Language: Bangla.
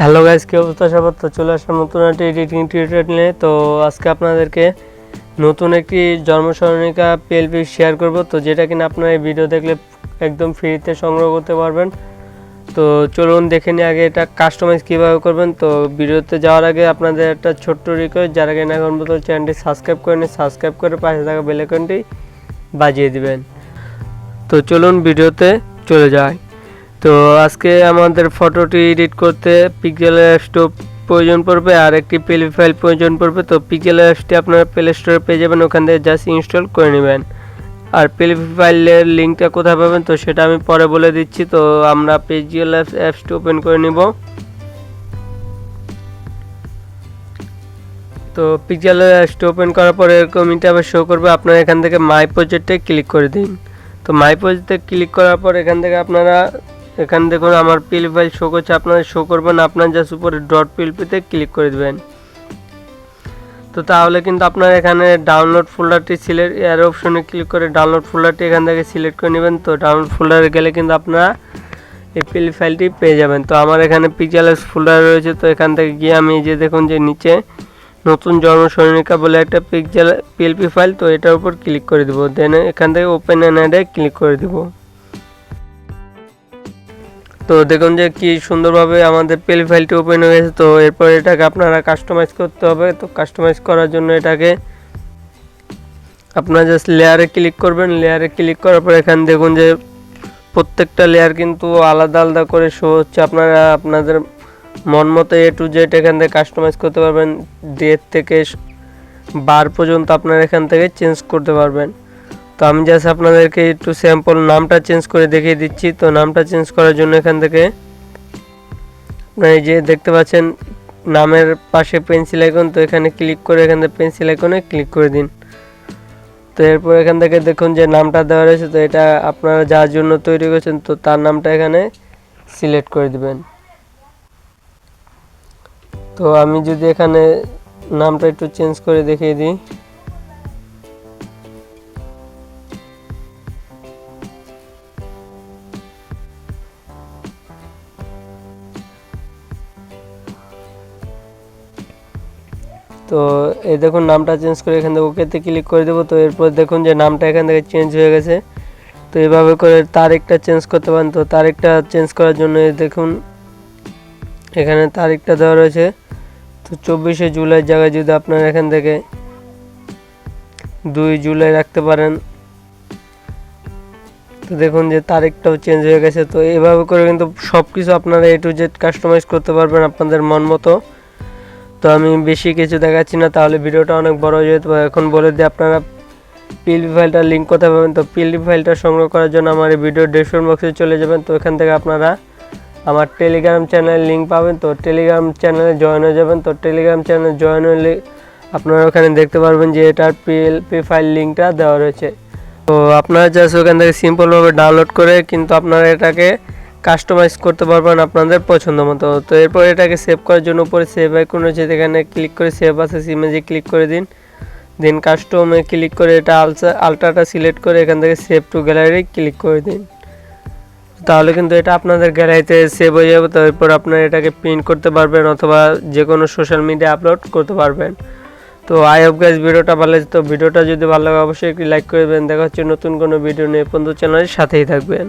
হ্যালো গাইস কি অবস্থা? সবার তো চলে আসলাম নতুন একটা এডিটিং টিউটোরিয়াল নিয়ে। তো আজকে আপনাদেরকে নতুন একটি জন্মসরণিকা পিএলপি শেয়ার করব। তো যেটা কিনা আপনারা এই ভিডিও দেখলে একদম ফ্রিতে সংগ্রহ করতে পারবেন। তো চলুন দেখে নিই আগে এটা কাস্টমাইজ কীভাবে করবেন। তো ভিডিওতে যাওয়ার আগে আপনাদের একটা ছোট্ট রিকোয়েস্ট যারা কিনা এখন পর্যন্ত চ্যানেলটি সাবস্ক্রাইব করেন সাবস্ক্রাইব করে পাশে থাকা বেলাইকনটি বাজিয়ে দিবেন। তো চলুন ভিডিওতে চলে যাই। তো আজকে আমাদের ফটোটি এডিট করতে পিক্সেল স্টোভ প্রয়োজন পড়বে আর একটি পিএলপি ফাইল প্রয়োজন পড়বে। তো পিক্সেল অ্যাপসটি আপনারা প্লে স্টোরে পেয়ে যাবেন, ওখান থেকে জাস্ট ইনস্টল করে নেবেন। আর পিএলপি ফাইলের লিঙ্কটা কোথায় পাবেন? তো সেটা আমি পরে বলে দিচ্ছি। তো আমরা অ্যাপস অ্যাপসটি ওপেন করে নিব। তো পিক্সেল অ্যাপসটি ওপেন করার পরে এরকম ইন্টারভে শো করবে। আপনারা এখান থেকে মাই প্রজেক্টে ক্লিক করে দিন। তো মাই প্রজেক্টে ক্লিক করার পর এখান থেকে আপনারা এখানে দেখুন আমার পিল ফাইল শো করছে, আপনারা শো করবেন, আপনার জাস্ট উপরে ডট পিলপিতে ক্লিক করে দেবেন। তো তাহলে কিন্তু আপনার এখানে ডাউনলোড ফোল্ডারটি সিলেক্ট এর অপশনে ক্লিক করে ডাউনলোড ফোল্ডারটি এখান থেকে সিলেক্ট করে নেবেন। তো ডাউনলোড ফোল্ডারে গেলে কিন্তু আপনারা এই পিল ফাইলটি পেয়ে যাবেন। তো আমার এখানে পিকচারলেস ফোল্ডার রয়েছে, তো এখান থেকে গিয়ে আমি যে দেখুন যে নিচে নতুন জন্মসরণিকা বলে একটা পিকচার পিএলপি ফাইল তো এটার উপর ক্লিক করে দেবো। দেন এখান থেকে ওপেন অ্যান্ড ক্লিক করে দেবো। তো দেখুন যে কি সুন্দরভাবে আমাদের পেল ফাইলটি ওপেন গেছে, তো এরপর এটাকে আপনারা কাস্টমাইজ করতে হবে। তো কাস্টমাইজ করার জন্য এটাকে আপনারা জাস্ট লেয়ারে ক্লিক করবেন। লেয়ারে ক্লিক করার পর এখানে দেখুন যে প্রত্যেকটা লেয়ার কিন্তু আলাদা আলাদা করে শো হচ্ছে। আপনারা আপনাদের মন মতো এ টু জেড এখান থেকে কাস্টমাইজ করতে পারবেন। ডেট থেকে বার পর্যন্ত আপনারা এখান থেকে চেঞ্জ করতে পারবেন। তো আমি জাস্ট আপনাদেরকে একটু স্যাম্পল নামটা চেঞ্জ করে দেখিয়ে দিচ্ছি। তো নামটা চেঞ্জ করার জন্য এখান থেকে আপনারা যে দেখতে পাচ্ছেন, নামের পাশে পেন্সিল আইকন তো এখানে ক্লিক করে এখান থেকে পেন্সিল আইকনে ক্লিক করে দিন। তো এরপর এখান থেকে দেখুন যে নামটা দেওয়া রয়েছে, তো এটা আপনারা যার জন্য তৈরি করেছেন, তো তার নামটা এখানে সিলেক্ট করে দিবেন। তো আমি যদি এখানে নামটা একটু চেঞ্জ করে দেখিয়ে দিই। তো এই দেখুন নামটা চেঞ্জ করে এখান থেকে ওকেতে ক্লিক করে দেবো। তো এরপর দেখুন যে নামটা এখান থেকে চেঞ্জ হয়ে গেছে। তো এভাবে করে তারিখটা চেঞ্জ করতে পারেন। তো তারিখটা চেঞ্জ করার জন্য দেখুন, এখানে তারিখটা দেওয়া রয়েছে। তো চব্বিশে জুলাই জায়গায় যদি আপনারা এখান থেকে দুই জুলাই রাখতে পারেন, তো দেখুন যে তারিখটাও চেঞ্জ হয়ে গেছে। তো এভাবে করে কিন্তু সব কিছু আপনারা এ টু জেড কাস্টমাইজ করতে পারবেন আপনাদের মন মতো। তো আমি বেশি কিছু দেখাচ্ছি না, তাহলে ভিডিওটা অনেক বড় হয়ে যেতে এখন বলে দিই, আপনারা পিএলপি ফাইলটার লিঙ্ক কোথায় পাবেন? তো পিএলপি ফাইলটা সংগ্রহ করার জন্য আমার এই ভিডিও ডেসক্রিপশন বক্সে চলে যাবেন। তো এখান থেকে আপনারা আমার টেলিগ্রাম চ্যানেল লিঙ্ক পাবেন। তো টেলিগ্রাম চ্যানেলে জয়েন হয়ে যাবেন। তো টেলিগ্রাম চ্যানেলে জয়েন হলে আপনারা ওখানে দেখতে পারবেন যে এটার পিএলপি ফাইল লিঙ্কটা দেওয়া রয়েছে। তো আপনারা জাস্ট ওখান থেকে সিম্পলভাবে ডাউনলোড করে কিন্তু আপনারা এটাকে কাস্টমাইজ করতে পারবেন আপনাদের পছন্দ মতো। তো এরপর এটাকে সেভ করার জন্য উপরে সেভ আইকন রয়েছে এখানে ক্লিক করে সেভ আছে ইমেজে ক্লিক করে দিন। দেন কাস্টমে ক্লিক করে এটা আলসা আলট্রাটা সিলেক্ট করে এখান থেকে সেভ টু গ্যালারি ক্লিক করে দিন। তাহলে কিন্তু এটা আপনাদের গ্যালারিতে সেভ হয়ে যাবে। তো এরপর আপনারা এটাকে প্রিন্ট করতে পারবেন অথবা যে কোনো সোশ্যাল মিডিয়া আপলোড করতে পারবেন। তো আই হোপ গাইজ ভিডিওটা ভালো তো ভিডিওটা যদি ভালো লাগে অবশ্যই একটি লাইক করে দেবেন। দেখা হচ্ছে নতুন কোনো ভিডিও নিয়ে। পর্যন্ত চ্যানেলের সাথেই থাকবেন।